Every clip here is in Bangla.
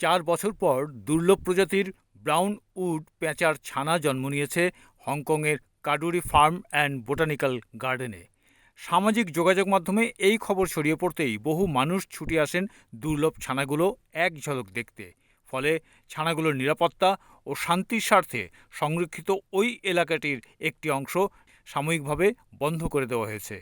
চার বছর পর দুর্লভ প্রজাতির ব্রাউন উড পেঁচার ছানা জন্ম নিয়েছে হংকংয়ের কাডুরি ফার্ম অ্যান্ড বোটানিক্যাল গার্ডেনে। সামাজিক যোগাযোগ মাধ্যমে এই খবর ছড়িয়ে পড়তেই বহু মানুষ ছুটে আসেন দুর্লভ ছানাগুলো এক ঝলক দেখতে। ফলে ছানাগুলোর নিরাপত্তা ও শান্তির স্বার্থে সংরক্ষিত ওই এলাকাটির একটি অংশ সাময়িকভাবে বন্ধ করে দেওয়া হয়েছে।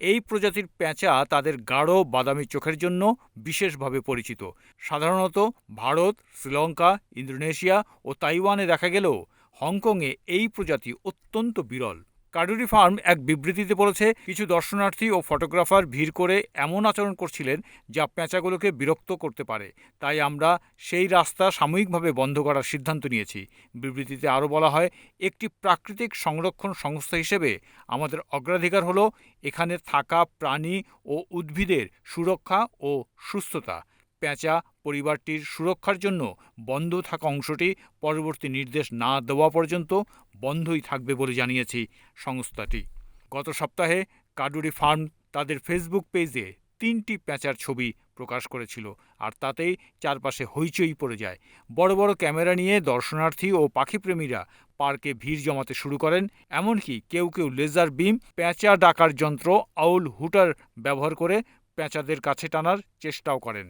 এই প্রজাতির পেঁচা তাদের গাঢ় বাদামি চোখের জন্য বিশেষভাবে পরিচিত। সাধারণত ভারত, শ্রীলঙ্কা, ইন্দোনেশিয়া ও তাইওয়ানে দেখা গেলেও হংকংয়ে এই প্রজাতি অত্যন্ত বিরল। কাডুরি ফার্ম এক বিবৃতিতে বলেছে, কিছু দর্শনার্থী ও ফটোগ্রাফার ভিড় করে এমন আচরণ করছিলেন যা পেঁচাগুলোকে বিরক্ত করতে পারে। তাই আমরা সেই রাস্তা সাময়িকভাবে বন্ধ করার সিদ্ধান্ত নিয়েছি। বিবৃতিতে আরও বলা হয়, একটি প্রাকৃতিক সংরক্ষণ সংস্থা হিসেবে আমাদের অগ্রাধিকার হলো এখানে থাকা প্রাণী ও উদ্ভিদের সুরক্ষা ও সুস্থতা। পেঁচা পরিবারটির সুরক্ষার জন্য বন্ধ থাকা অংশটি পরবর্তী নির্দেশ না দেওয়া পর্যন্ত বন্ধই থাকবে বলে জানিয়েছে সংস্থাটি। গত সপ্তাহে কাডুরি ফার্ম তাদের ফেসবুক পেজে তিনটি পেঁচার ছবি প্রকাশ করেছিল আর তাতেই চারপাশে হইচই পড়ে যায়। বড় বড় ক্যামেরা নিয়ে দর্শনার্থী ও পাখিপ্রেমীরা পার্কে ভিড় জমাতে শুরু করেন, এমনকি কেউ কেউ লেজার বিম, পেঁচা ডাকার যন্ত্র, আউল হুটার ব্যবহার করে পেঁচাদের কাছে টানার চেষ্টাও করেন।